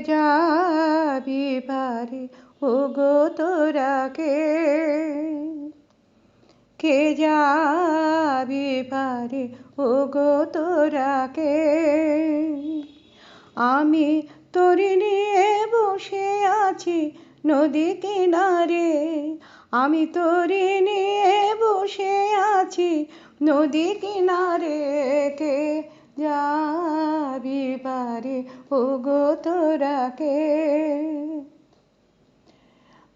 যাবি পারে ও গো তোরা কে? কে যাবি পারে ও গো তোরা কে? আমি তরি নিয়ে বসে আছি নদী কিনারে। আমি তরি নিয়ে বসে আছি নদী কিনারে। কে যাবি পারে ও গো তোরা কে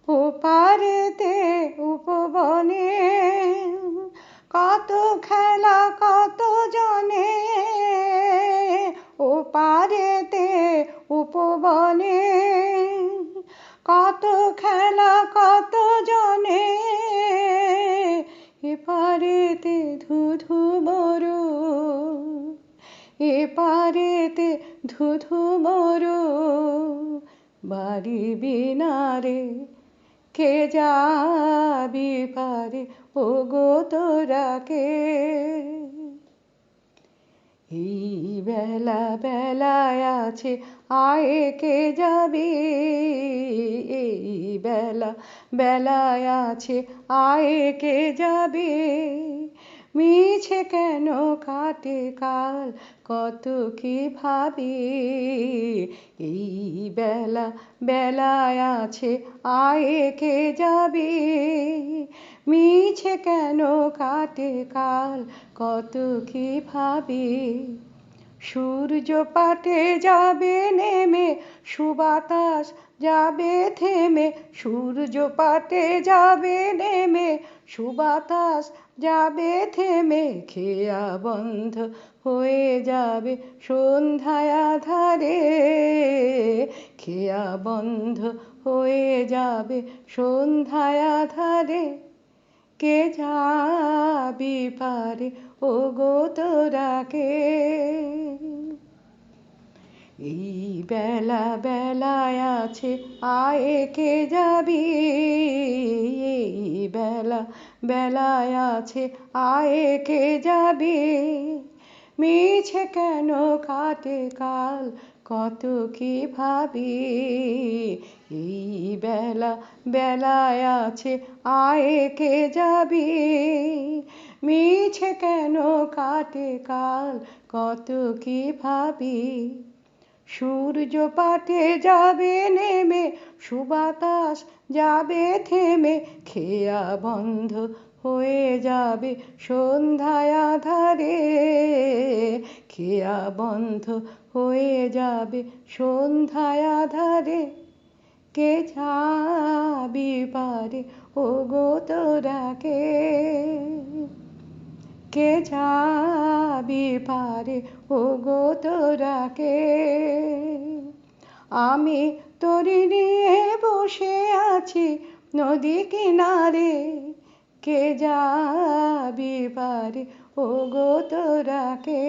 ও পারেতে উপবনে কত খেলা, কত জনে। ও পারেতে উপবনে এ পারেতে ধুধু মরু বাড়ি বিনারে, কে যাবি পারে? ও গো তোরা কে? এই বেলা বেলায় আছে, আয়ে কে যাবি? এই বেলা বেলায় আছে, আয়ে কে যাবে? মিছে কেন কাটে কাল? কত কি ভাবে? এই বেলা, বেলায় আছে আয়ে কে যাবে? মিছে কেন কাটে কাল? কত কি ভাবি? সূর্য পাটে যাবে নেমে, সুবাতাস যাবে থেমে, সূর্য পাটে যাবে নেমে, সুবাতাস যাবে থেমে, খেয়া বন্ধ হয়ে যাবে সন্ধ্যায় আধারে, খেয়া বন্ধ হয়ে যাবে সন্ধ্যায় আধারে। কে যাবি পারে? ও গো তোরা কে? এই বেলা বেলায় আছে, আয়ে কে যাবি? এই বেলা বেলায় আছে, আয়ে কে যাবি? মিছে কেন কাটে কাল? কত কি ভাবি? এই বেলা, বেলায় আছে, আয়ে কে যাবি? মিছে কেন কাটে কাল? কত কি ভাবি? সূর্য পাটে যাবে নেমে, সুবাতাস যাবে থেমে, খেয়া বন্ধ হয়ে যাবে সন্ধ্যায় আধারে। খেয়া বন্ধ হয়ে যাবে সন্ধ্যায় আধারে। কে যাবি পারে? ও গো তোরা কে কে যাবি পারে? ও গো তোরা কে আমি তরি নিয়ে বসে আছি নদী কিনারে। কে যাবি পারে? ও গো তোরা কে